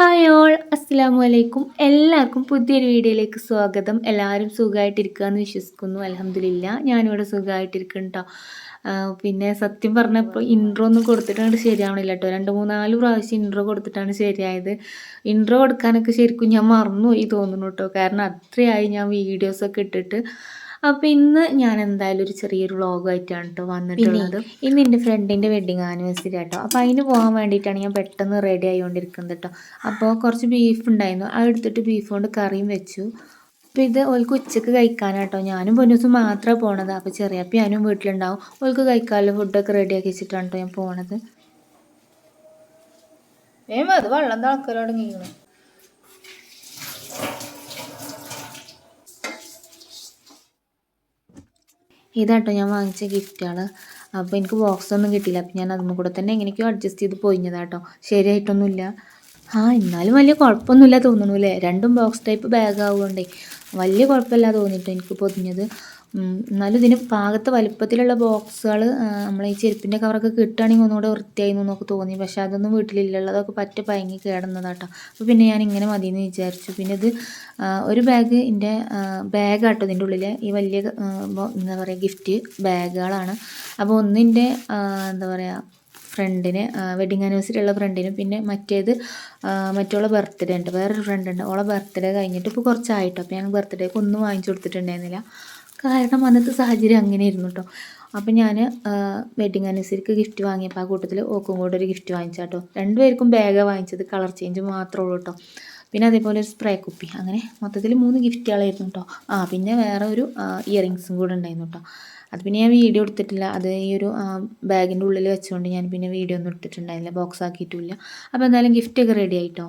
Hi all അസ്സലാമു അലൈക്കും എല്ലാവർക്കും പുതിയൊരു വീഡിയോയിലേക്ക് സ്വാഗതം. എല്ലാവരും സുഖമായിട്ടിരിക്കുക എന്ന് വിശ്വസിക്കുന്നു. അലഹമില്ല ഞാനിവിടെ സുഖമായിട്ടിരിക്കും കേട്ടോ പിന്നെ സത്യം പറഞ്ഞപ്പോൾ ഇൻട്രോ ഒന്നും കൊടുത്തിട്ടാണ് ശരിയാവണില്ല കേട്ടോ രണ്ട് മൂന്നാൽ പ്രാവശ്യം ഇൻട്രോ കൊടുത്തിട്ടാണ് ശരിയായത്. ഇൻട്രോ കൊടുക്കാനൊക്കെ ശരിക്കും ഞാൻ മറന്നുപോയി തോന്നുന്നു കേട്ടോ കാരണം അത്രയായി ഞാൻ വീഡിയോസൊക്കെ ഇട്ടിട്ട് അപ്പോൾ ഇന്ന് ഞാൻ എന്തായാലും ഒരു ചെറിയൊരു വ്ളോഗായിട്ടാണ് കേട്ടോ വന്നിട്ടുള്ളത്. ഇന്ന് എന്റെ ഫ്രണ്ടിന്റെ വെഡിങ് ആനിവേഴ്സറി ആട്ടോ അപ്പോൾ അതിന് പോകാൻ വേണ്ടിയിട്ടാണ് ഞാൻ പെട്ടെന്ന് റെഡി ആയിക്കൊണ്ടിരിക്കുന്നത് കേട്ടോ അപ്പോൾ കുറച്ച് ബീഫ് ഉണ്ടായിരുന്നു. അത് എടുത്തിട്ട് ബീഫ് കൊണ്ട് കറിയും വെച്ചു. അപ്പോൾ ഇത് ഓൾക്ക് ഉച്ചയ്ക്ക് കഴിക്കാനാട്ടോ ഞാനും പൊന്നൂസും മാത്രമേ പോണത്. അപ്പോൾ ചെറിയപ്പം ഞാനും വീട്ടിലുണ്ടാവും. ഓൾക്ക് കഴിക്കാനുള്ള ഫുഡൊക്കെ റെഡിയാക്കി വെച്ചിട്ടാണ് കേട്ടോ ഞാൻ പോണത്. ഏ അത് വെള്ളം തിളക്കലോടങ്ങിയിരുന്നു ഇതാട്ടോ ഞാൻ വാങ്ങിച്ച ഗിഫ്റ്റുകൾ അപ്പോൾ എനിക്ക് ബോക്സ് ഒന്നും കിട്ടിയില്ല. അപ്പോൾ ഞാൻ അതും കൂടെ തന്നെ എങ്ങനെയൊക്കെയോ അഡ്ജസ്റ്റ് ചെയ്ത് പോയിഞ്ഞതാട്ടോ ശരിയായിട്ടൊന്നുമില്ല. ആ എന്നാലും വലിയ കുഴപ്പമൊന്നുമില്ല തോന്നുന്നു അല്ലേ രണ്ടും ബോക്സ് ടൈപ്പ് ബാഗ് ആവുകൊണ്ടേ വലിയ കുഴപ്പമില്ല തോന്നിയിട്ട് എനിക്ക് പൊതിഞ്ഞത്. എന്നാലും ഇതിന് പാകത്തെ വലുപ്പത്തിലുള്ള ബോക്സുകൾ നമ്മൾ ഈ ചെരുപ്പിന്റെ കവറൊക്കെ കിട്ടുകയാണെങ്കിൽ ഒന്നുകൂടെ വൃത്തിയായി എന്നൊക്കെ തോന്നി. പക്ഷേ അതൊന്നും വീട്ടിലില്ലുള്ളതൊക്കെ പറ്റ പയങ്ങി കേടുന്നതാട്ടോ. അപ്പോൾ പിന്നെ ഞാൻ ഇങ്ങനെ മതി എന്ന് വിചാരിച്ചു. പിന്നെ ഇത് ഒരു ബാഗ് എന്റെ ബാഗാട്ടോ ഇതിന്റെ ഉള്ളിൽ ഈ വലിയ എന്താ പറയുക ഗിഫ്റ്റ് ബാഗുകളാണ് അപ്പോൾ ഒന്നിന്റെ എന്താ പറയുക ഫ്രണ്ടിന് വെഡിങ് ആനിവേഴ്സറി ഉള്ള ഫ്രണ്ടിന് പിന്നെ മറ്റേത് മറ്റുള്ള ബർത്ത്ഡേ ഉണ്ട്. വേറൊരു ഫ്രണ്ട് ഉണ്ട്. ഓളെ ബർത്ത്ഡേ കഴിഞ്ഞിട്ട് ഇപ്പോൾ കുറച്ചായിട്ടോ. അപ്പോൾ ഞാൻ ബർത്ത്ഡേക്ക് ഒന്നും വാങ്ങിച്ചു കൊടുത്തിട്ടുണ്ടായിരുന്നില്ല. കാരണം അന്നത്തെ സാഹചര്യം അങ്ങനെ ഇരുന്നു കേട്ടോ അപ്പം ഞാൻ വെഡിങ് ആനിവേഴ്സറിക്ക് ഗിഫ്റ്റ് വാങ്ങിയപ്പോൾ ആ കൂട്ടത്തിൽ ഓക്കും കൂടെ ഒരു ഗിഫ്റ്റ് വാങ്ങിച്ചാട്ടോ. രണ്ടുപേർക്കും ബാഗ് വാങ്ങിച്ചത്. കളർ ചേഞ്ച് മാത്രമേ ഉള്ളൂ കേട്ടോ പിന്നെ അതേപോലെ ഒരു സ്പ്രേ കുപ്പി. അങ്ങനെ മൊത്തത്തിൽ മൂന്ന് ഗിഫ്റ്റുകളായിരുന്നു കേട്ടോ ആ പിന്നെ വേറെ ഒരു ഇയറിങ്സും കൂടെ ഉണ്ടായിരുന്നു കേട്ടോ അത് പിന്നെ ഞാൻ വീഡിയോ എടുത്തിട്ടില്ല. അത് ഈ ഒരു ബാഗിന്റെ ഉള്ളിൽ വെച്ചുകൊണ്ട് ഞാൻ പിന്നെ വീഡിയോ ഒന്നും എടുത്തിട്ടുണ്ടായില്ല ബോക്സ് ആക്കിയിട്ടില്ല. അപ്പോൾ എന്തായാലും ഗിഫ്റ്റൊക്കെ റെഡി ആയിട്ടോ?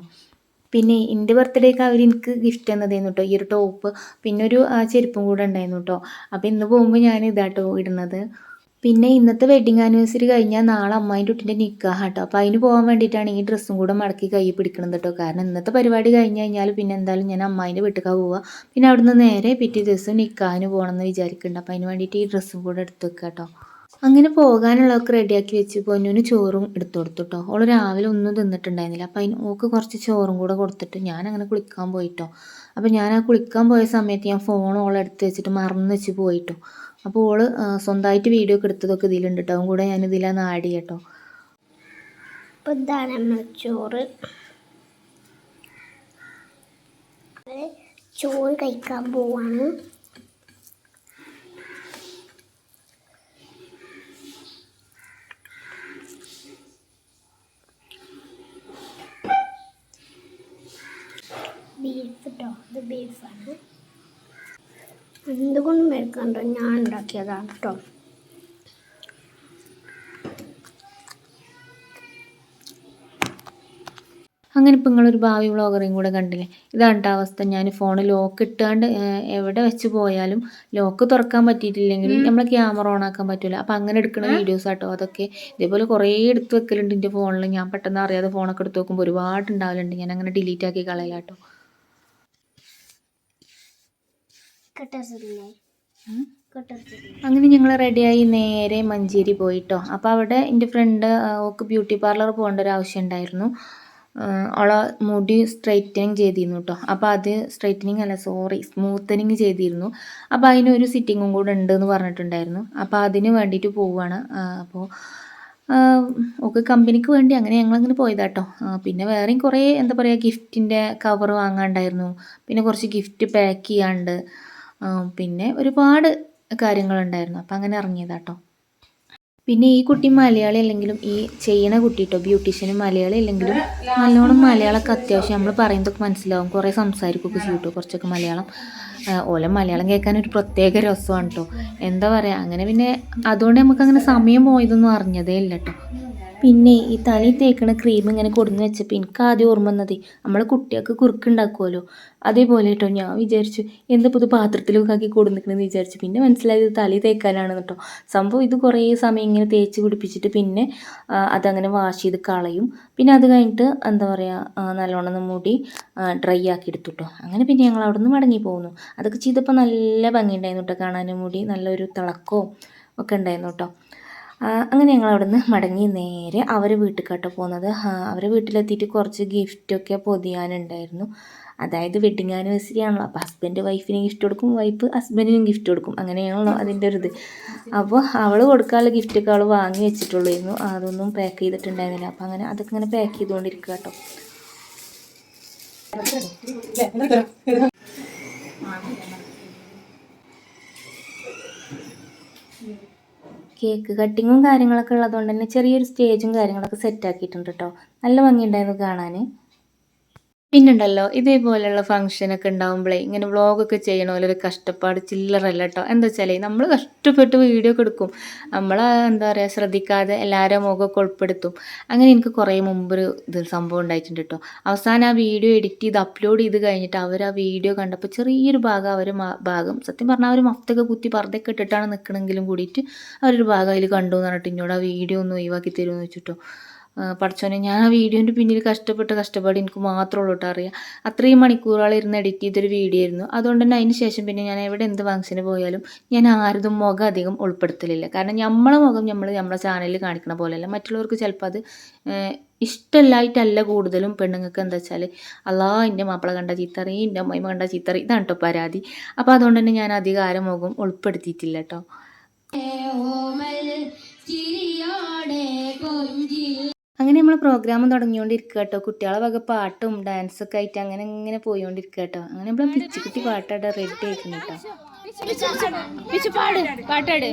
പിന്നെ എന്റെ ബർത്ത്ഡേക്ക് അവർ എനിക്ക് ഗിഫ്റ്റ് തന്നതായിരുന്നു കേട്ടോ ഈ ഒരു ടോപ്പ് പിന്നെ ഒരു ചെരുപ്പും കൂടെ ഉണ്ടായിരുന്നു കേട്ടോ അപ്പോൾ ഇന്ന് പോകുമ്പോൾ ഞാൻ ഇതാട്ടോ ഇടുന്നത്. പിന്നെ ഇന്നത്തെ വെഡിങ് ആനിവേഴ്സറി കഴിഞ്ഞാൽ നാളെ അമ്മായിന്റെ കുട്ടിന്റെ നിൽക്കുക കേട്ടോ അപ്പോൾ അതിന് പോകാൻ വേണ്ടിയിട്ടാണ് ഈ ഡ്രസ്സും കൂടെ മടക്കി കൈ പിടിക്കണം കേട്ടോ കാരണം ഇന്നത്തെ പരിപാടി കഴിഞ്ഞ് കഴിഞ്ഞാൽ പിന്നെ എന്തായാലും ഞാൻ അമ്മായിന്റെ വീട്ടിലേക്ക് പോവുക പിന്നെ അവിടുന്ന് നേരെ പിറ്റേ ദിവസം നിൽക്കാനും പോകണമെന്ന് വിചാരിക്കുന്നുണ്ട് അപ്പോൾ അതിന് വേണ്ടിയിട്ട് ഈ ഡ്രസ്സും കൂടെ എടുത്ത് വെക്കുക കേട്ടോ അങ്ങനെ പോകാനുള്ളതൊക്കെ റെഡിയാക്കി വെച്ച് പൊന്നുവിന് ചോറും എടുത്തു കൊടുത്തു കേട്ടോ ഓൾ രാവിലെ ഒന്നും തിന്നിട്ടുണ്ടായിരുന്നില്ല. അപ്പം അതിന് ഓക്ക് കുറച്ച് ചോറും കൂടെ കൊടുത്തിട്ട് ഞാൻ അങ്ങനെ കുളിക്കാൻ പോയിട്ടോ അപ്പോൾ ഞാൻ ആ കുളിക്കാൻ പോയ സമയത്ത് ഞാൻ ഫോൺ ഓൾ എടുത്ത് വെച്ചിട്ട് മറന്നു വെച്ച് പോയിട്ടോ. അപ്പോൾ ഓൾ സ്വന്തമായിട്ട് വീഡിയോ ഒക്കെ എടുത്തതൊക്കെ ഇതിലുണ്ട് കേട്ടോ കൂടെ ഞാൻ ഇതിലാണ് ആഡ് ചെയ്യട്ടോ. അപ്പോൾ ഇതാണ് ചോറ്. ചോറ് കഴിക്കാൻ പോവാണ് ബീഫ് കേട്ടോ. ഇത് ബീഫാണ്. എന്തുകൊണ്ടും മേടിക്കണ്ടോ ഞാൻ ഉണ്ടാക്കിയതാണ് കേട്ടോ. അങ്ങനെ ഇപ്പം നിങ്ങളൊരു ഭാവി വ്ളോഗറേയും കൂടെ കണ്ടില്ലേ? ഇതാണ് അവസ്ഥ. ഞാൻ ഫോൺ ലോക്ക് ഇട്ടാണ്ട് എവിടെ വെച്ച് പോയാലും ലോക്ക് തുറക്കാൻ പറ്റിയിട്ടില്ലെങ്കിൽ നമ്മൾ ക്യാമറ ഓൺ ആക്കാൻ പറ്റില്ല അപ്പം അങ്ങനെ എടുക്കുന്ന വീഡിയോസ് ആട്ടോ. അതൊക്കെ ഇതേപോലെ കുറേ എടുത്ത് വെക്കലുണ്ട് എന്റെ ഫോണിൽ ഞാൻ പെട്ടെന്ന് അറിയാതെ ഫോണൊക്കെ എടുത്ത് നോക്കുമ്പോൾ ഒരുപാട് ഉണ്ടാവലുണ്ട് ഞാൻ അങ്ങനെ ഡിലീറ്റ് ആക്കി കളയലാട്ടോ. അങ്ങനെ ഞങ്ങൾ റെഡിയായി നേരെ മഞ്ചേരി പോയിട്ടോ. അപ്പോൾ അവിടെ എന്റെ ഫ്രണ്ട് ഓക്ക് ബ്യൂട്ടി പാർലർ പോകേണ്ട ഒരു ആവശ്യം ഉണ്ടായിരുന്നു. അവളെ മുടി സ്ട്രൈറ്റനിങ് ചെയ്തിരുന്നു കേട്ടോ അപ്പോൾ അത് സ്ട്രൈറ്റനിങ് അല്ല സോറി സ്മൂത്തനിങ് ചെയ്തിരുന്നു. അപ്പോൾ അതിനൊരു സിറ്റിങ്ങും കൂടെ ഉണ്ട് എന്ന് പറഞ്ഞിട്ടുണ്ടായിരുന്നു. അപ്പോൾ അതിന് വേണ്ടിയിട്ട് പോവുകയാണ് അപ്പോൾ ഒക്കെ കമ്പനിക്ക് വേണ്ടി അങ്ങനെ ഞങ്ങളങ്ങനെ പോയതാട്ടോ പിന്നെ വേറെയും കുറേ എന്താ പറയുക ഗിഫ്റ്റിന്റെ കവർ വാങ്ങാണ്ടായിരുന്നു. പിന്നെ കുറച്ച് ഗിഫ്റ്റ് പാക്ക് ചെയ്യാണ്ട്. പിന്നെ ഒരുപാട് കാര്യങ്ങളുണ്ടായിരുന്നു. അപ്പം അങ്ങനെ ഇറങ്ങിയതാട്ടോ. പിന്നെ ഈ കുട്ടി മലയാളി അല്ലെങ്കിലും ഈ ചെയ്യണ കുട്ടി കേട്ടോ ബ്യൂട്ടീഷ്യനും മലയാളി അല്ലെങ്കിലും നല്ലോണം മലയാളമൊക്കെ അത്യാവശ്യം നമ്മൾ പറയുന്നതൊക്കെ മനസ്സിലാവും. കുറേ സംസാരിക്കുകയൊക്കെ ചെയ്യും കുറച്ചൊക്കെ മലയാളം. ഓല മലയാളം കേൾക്കാൻ ഒരു പ്രത്യേക രസമാണ് കേട്ടോ എന്താ പറയുക അങ്ങനെ പിന്നെ അതുകൊണ്ട് നമുക്ക് അങ്ങനെ സമയം പോയതൊന്നും അറിഞ്ഞതേ ഇല്ല കേട്ടോ പിന്നെ ഈ തലയിൽ തേക്കണ ക്രീം ഇങ്ങനെ കൊടുന്ന് വെച്ചപ്പോൾ എനിക്ക് ആദ്യം ഓർമ്മ വന്നത് നമ്മൾ കുട്ടികൾക്ക് കുറുക്കുണ്ടാക്കുമല്ലോ അതേപോലെ കേട്ടോ ഞാൻ വിചാരിച്ചു എന്താ പുതു പാത്രത്തിലൊക്കെ ആക്കി കൊടുന്നിക്കണമെന്ന് വിചാരിച്ചു. പിന്നെ മനസ്സിലായത് തലയിൽ തേക്കാനാണ് കേട്ടോ സംഭവം ഇത് കുറേ സമയം ഇങ്ങനെ തേച്ച് പിടിപ്പിച്ചിട്ട് പിന്നെ അതങ്ങനെ വാഷ് ചെയ്ത് കളയും. പിന്നെ അത് കഴിഞ്ഞിട്ട് എന്താ പറയുക നല്ലോണം മൂടി ഡ്രൈ ആക്കി എടുത്തു കേട്ടോ അങ്ങനെ പിന്നെ ഞങ്ങൾ അവിടെ നിന്ന് മടങ്ങി പോകുന്നു അതൊക്കെ ചെയ്തപ്പോൾ നല്ല ഭംഗിയുണ്ടായിരുന്നു കേട്ടോ കാണാനും. മുടി നല്ലൊരു തിളക്കവും ഒക്കെ ഉണ്ടായിരുന്നു കേട്ടോ അങ്ങനെ ഞങ്ങൾ അവിടുന്ന് മടങ്ങി നേരെ അവരെ വീട്ടിൽക്കാട്ടോ കേട്ടോ പോകുന്നത് അവരെ വീട്ടിലെത്തിയിട്ട് കുറച്ച് ഗിഫ്റ്റൊക്കെ പൊതിയാനുണ്ടായിരുന്നു. അതായത് വെഡിങ് ആനിവേഴ്സറി ആണല്ലോ. അപ്പോൾ ഹസ്ബൻഡ് വൈഫിന് ഗിഫ്റ്റ് കൊടുക്കും വൈഫ് ഹസ്ബൻഡിനും ഗിഫ്റ്റ് കൊടുക്കും. അങ്ങനെയാണല്ലോ അതിന്റെ ഒരു ഇത്. അപ്പോൾ അവൾ കൊടുക്കാനുള്ള ഗിഫ്റ്റൊക്കെ അവൾ വാങ്ങി വെച്ചിട്ടുള്ളായിരുന്നു. അതൊന്നും പാക്ക് ചെയ്തിട്ടുണ്ടായിരുന്നില്ല. അപ്പോൾ അങ്ങനെ അതൊക്കെ ഇങ്ങനെ പാക്ക് ചെയ്തുകൊണ്ടിരിക്കുക കേട്ടോ കേക്ക് കട്ടിങ്ങും കാര്യങ്ങളൊക്കെ ഉള്ളതുകൊണ്ട് തന്നെ ചെറിയൊരു സ്റ്റേജും കാര്യങ്ങളൊക്കെ സെറ്റ് ആക്കിയിട്ടുണ്ട് കേട്ടോ നല്ല ഭംഗിയുണ്ടായിരുന്നു കാണാൻ പിന്നുണ്ടല്ലോ ഇതേപോലെയുള്ള ഫംഗ്ഷനൊക്കെ ഉണ്ടാകുമ്പോഴേ ഇങ്ങനെ വ്ളോഗൊക്കെ ചെയ്യണ പോലെ ഒരു കഷ്ടപ്പാട് ചില്ലറല്ല കേട്ടോ എന്താ വെച്ചാൽ നമ്മൾ കഷ്ടപ്പെട്ട് വീഡിയോ ഒക്കെ എടുക്കും. നമ്മൾ എന്താ പറയുക ശ്രദ്ധിക്കാതെ എല്ലാവരും മുഖമൊക്കെ ഉൾപ്പെടുത്തും. അങ്ങനെ എനിക്ക് കുറേ മുമ്പൊരു ഇത് സംഭവം ഉണ്ടായിട്ടുണ്ട് കേട്ടോ അവസാനം ആ വീഡിയോ എഡിറ്റ് ചെയ്ത് അപ്ലോഡ് ചെയ്ത് കഴിഞ്ഞിട്ട് അവർ ആ വീഡിയോ കണ്ടപ്പോൾ ചെറിയൊരു ഭാഗം അവർ ഭാഗം സത്യം പറഞ്ഞാൽ അവർ മഫ്തൊക്കെ കുത്തി പർദ്ദയൊക്കെ ഇട്ടിട്ടാണ് നിൽക്കണമെങ്കിലും കൂടിയിട്ട് അവരൊരു ഭാഗം അതിൽ കണ്ടു എന്ന് പറഞ്ഞിട്ട് ഇന്നോട് ആ വീഡിയോ ഒന്ന് ഒഴിവാക്കി തരുമെന്ന് വെച്ചിട്ടോ പഠിച്ചോനെ ഞാൻ ആ വീഡിയോന്റെ പിന്നിൽ കഷ്ടപ്പെട്ട കഷ്ടപ്പാട് എനിക്ക് മാത്രമേ ഉള്ളൂ കേട്ടോ അറിയാം. അത്രയും മണിക്കൂറുകൾ ഇരുന്ന് എഡിറ്റ് ചെയ്തൊരു വീഡിയോ ആയിരുന്നു. അതുകൊണ്ട് തന്നെ അതിന് ശേഷം പിന്നെ ഞാൻ എവിടെ എന്ത് ഫംഗ്ഷന് പോയാലും ഞാൻ ആരതും മുഖം അധികം ഉൾപ്പെടുത്തലില്ല. കാരണം നമ്മളെ മുഖം നമ്മൾ നമ്മളെ ചാനലിൽ കാണിക്കണ പോലെയല്ല. മറ്റുള്ളവർക്ക് ചിലപ്പോൾ അത് ഇഷ്ടമല്ലായിട്ടല്ല കൂടുതലും പെണ്ണുങ്ങൾക്ക് എന്താ വെച്ചാൽ അല്ലാ എന്റെ മാപ്പിള കണ്ട ചീത്തറി എന്റെ അമ്മയും കണ്ട ചീത്തറി ഇതാണ് കേട്ടോ പരാതി. അപ്പോൾ അതുകൊണ്ട് തന്നെ ഞാൻ അധികം ആരും മുഖം ഉൾപ്പെടുത്തിയിട്ടില്ല കേട്ടോ അങ്ങനെ നമ്മൾ പ്രോഗ്രാം തുടങ്ങിക്കൊണ്ടിരിക്കുക കേട്ടോ കുട്ടികളെ വക പാട്ടും ഡാൻസൊക്കെ ആയിട്ട് അങ്ങനെ ഇങ്ങനെ പോയിക്കൊണ്ടിരിക്കുക കേട്ടോ അങ്ങനെ നമ്മൾ കുട്ടി പാട്ടാട റെഡി ആയിരിക്കുന്നു കേട്ടോ പാട്ടാട്.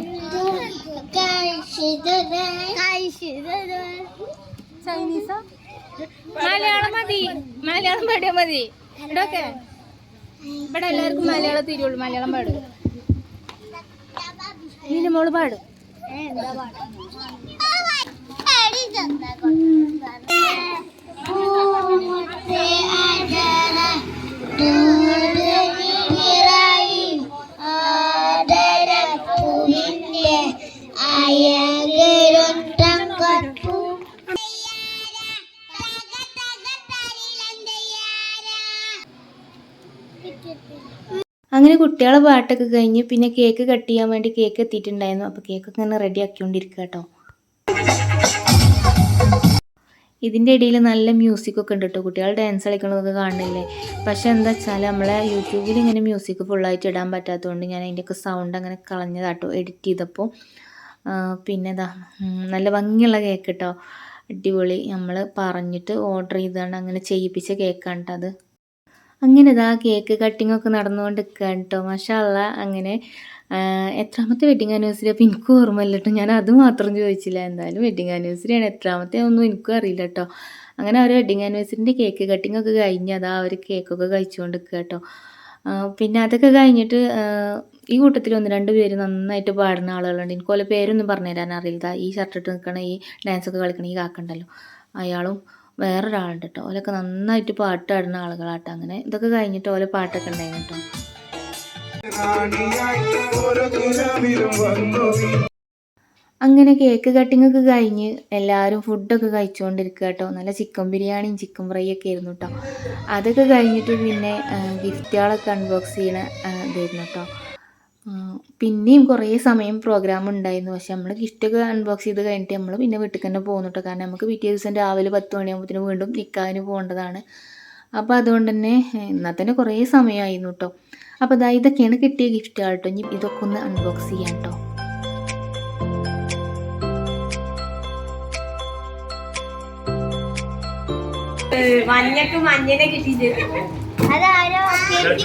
മലയാളം മതി. മലയാളം പാടിയാ മതി. ഇവിടെ ഇവിടെ എല്ലാവർക്കും മലയാളം തിരിയുള്ളൂ മലയാളം പാടും. നിന്റെ മോൾ പാടും? അങ്ങനെ കുട്ടികളെ പാട്ടൊക്കെ കഴിഞ്ഞ് പിന്നെ കേക്ക് കട്ട് ചെയ്യാൻ വേണ്ടി കേക്ക് എത്തിയിട്ടുണ്ടായിരുന്നു. അപ്പോൾ കേക്കൊക്കെ ഇങ്ങനെ റെഡി ആക്കിക്കൊണ്ടിരിക്കുക കേട്ടോ. ഇതിന്റെ ഇടയിൽ നല്ല മ്യൂസിക്കൊക്കെ ഉണ്ട് കേട്ടോ കുട്ടികൾ ഡാൻസ് കളിക്കണതൊക്കെ കാണുന്നില്ലേ? പക്ഷെ എന്താ വെച്ചാൽ നമ്മളെ യൂട്യൂബിൽ ഇങ്ങനെ മ്യൂസിക് ഫുള്ളായിട്ട് ഇടാൻ പറ്റാത്തതുകൊണ്ട് ഞാൻ അതിന്റെയൊക്കെ സൗണ്ട് അങ്ങനെ കളഞ്ഞതാട്ടോ എഡിറ്റ് ചെയ്തപ്പോൾ പിന്നെ ഇതാ നല്ല ഭംഗിയുള്ള കേക്ക് കേട്ടോ അടിപൊളി. നമ്മൾ പറഞ്ഞിട്ട് ഓർഡർ ചെയ്താണ് അങ്ങനെ ചെയ്യിപ്പിച്ച കേക്കാണ് കേട്ടോ അത്. അങ്ങനെ ഇതാ കേക്ക് കട്ടിംഗ് ഒക്കെ നടന്നുകൊണ്ട് കേട്ടോ മഷാല്ല അങ്ങനെ എത്രാമത്തെ വെഡിങ് ആനിവേഴ്സറി അപ്പോൾ എനിക്കും ഓർമ്മയില്ല കേട്ടോ ഞാൻ അത് മാത്രം ചോദിച്ചില്ല. എന്തായാലും വെഡിങ് ആനിവേഴ്സറിയാണ് എത്രാമത്തെ ഒന്നും എനിക്കും അറിയില്ല കേട്ടോ അങ്ങനെ അവർ വെഡിങ് ആനിവേഴ്സറിന്റെ കേക്ക് കട്ടിംഗ് ഒക്കെ കഴിഞ്ഞ് അതാ അവർ കേക്കൊക്കെ കഴിച്ചുകൊണ്ട് കേട്ടോ പിന്നെ അതൊക്കെ കഴിഞ്ഞിട്ട് ഈ കൂട്ടത്തിൽ ഒന്ന് രണ്ട് പേര് നന്നായിട്ട് പാടുന്ന ആളുകളുണ്ട്. എനിക്ക് ഓലെ പേരൊന്നും പറഞ്ഞു തരാൻ അറിയില്ല ഈ ഷർട്ട് ഇട്ട് നിൽക്കണ ഈ ഡാൻസൊക്കെ കളിക്കണ ഈ കാക്കുണ്ടല്ലോ അയാളും വേറൊരാളുണ്ട് കേട്ടോ ഓലൊക്കെ നന്നായിട്ട് പാട്ട് പാടുന്ന ആളുകളാട്ടോ അങ്ങനെ. ഇതൊക്കെ കഴിഞ്ഞിട്ട് ഓലെ പാട്ടൊക്കെ ഉണ്ടായിരുന്നു കേട്ടോ അങ്ങനെ കേക്ക് കട്ടിങ്ങൊക്കെ കഴിഞ്ഞ് എല്ലാവരും ഫുഡൊക്കെ കഴിച്ചുകൊണ്ടിരിക്കുക കേട്ടോ നല്ല ചിക്കൻ ബിരിയാണിയും ചിക്കൻ ഫ്രൈ ഒക്കെ ആയിരുന്നു കേട്ടോ അതൊക്കെ കഴിഞ്ഞിട്ട് പിന്നെ ഗിഫ്റ്റുകളൊക്കെ അൺബോക്സ് ചെയ്യണ ഇതായിരുന്നു കേട്ടോ പിന്നെയും കുറേ സമയം പ്രോഗ്രാം ഉണ്ടായിരുന്നു. പക്ഷെ നമ്മൾ ഗിഫ്റ്റൊക്കെ അൺബോക്സ് ചെയ്ത് കഴിഞ്ഞിട്ട് നമ്മൾ പിന്നെ വീട്ടിൽ തന്നെ പോകുന്നു കേട്ടോ കാരണം നമുക്ക് പിറ്റേ ദിവസം രാവിലെ പത്ത് മണിയാകുമ്പോഴത്തേനും വീണ്ടും നിൽക്കാന് പോകേണ്ടതാണ്. അപ്പോൾ അതുകൊണ്ട് തന്നെ എന്നാൽ തന്നെ കുറേ സമയമായിരുന്നു കേട്ടോ അപ്പോൾ അതായത് ഇതൊക്കെയാണ് കിട്ടിയ ഗിഫ്റ്റ് കേട്ടോ ഇനി ഇതൊക്കെ ഒന്ന് അൺബോക്സ് ചെയ്യാം കേട്ടോ മഞ്ഞക്ക് മഞ്ഞനെ കിട്ടിയിട്ട് അതാരോ? കെട്ടി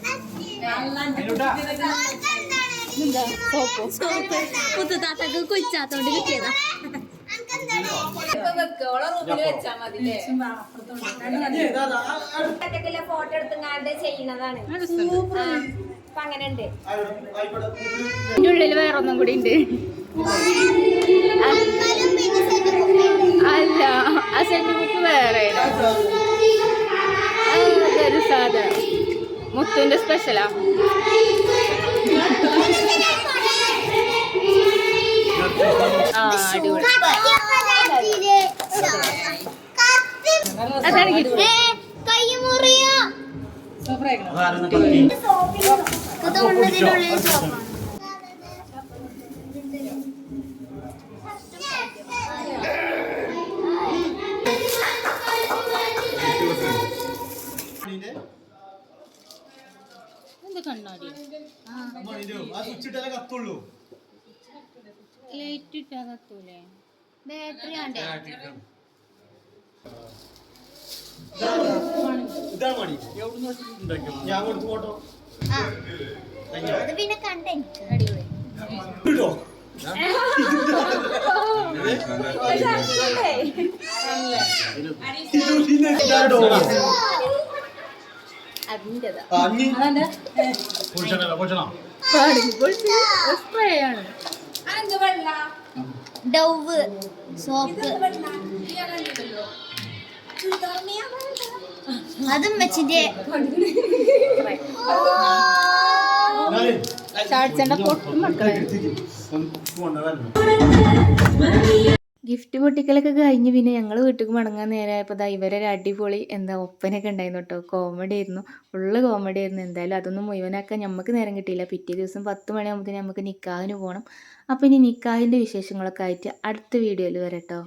കിട്ടിയതാ ഫോട്ടോ ചെയ്യുന്നതാണ് അതിന്റെ ഉള്ളിൽ വേറൊന്നും കൂടി ഉണ്ട് അല്ല ആ സെന്റ് ബുക്ക് വേറെ. അതൊരു മുത്തുവിന്റെ സ്പെഷ്യലാ ആ. അടിപൊളി. അതാണ് gift. കൈ ലൈറ്റ് ഇട്ടാ കത്തൂലേ? ബാറ്ററി ആണ്ടേ? ഞാൻ കൊടുത്തു ഫോട്ടോ. പിന്നെ കണ്ടേ അടിപൊളി. കിട്ടോ അതിന്റെതാ സ്പ്രേ ആണ്. Dove soap. അതും വെച്ചിട്ട് ചാടിച്ചേണ്ട പൊട്ടും മക്കളെ. ഗിഫ്റ്റ് പൊട്ടിക്കലൊക്കെ കഴിഞ്ഞ് പിന്നെ ഞങ്ങൾ വീട്ടിലേക്ക് മടങ്ങാൻ നേരമായപ്പോൾ ദാ ഇവരൊരു അടിപൊളി എന്താ ഒപ്പനൊക്കെ ഉണ്ടായിരുന്നു കേട്ടോ. കോമഡി ആയിരുന്നു. ഫുള്ള് കോമഡി ആയിരുന്നു. എന്തായാലും അതൊന്നും മുഴുവനാക്കാൻ നമുക്ക് നേരം കിട്ടിയില്ല. പിറ്റേ ദിവസം പത്ത് മണിയാകുമ്പോഴത്തേനും നമുക്ക് നിക്കാഹിന് പോകണം അപ്പോൾ ഇനി നിക്കാഹിന്റെ വിശേഷങ്ങളൊക്കെ ആയിട്ട് അടുത്ത വീഡിയോയിൽ വരാം കേട്ടോ.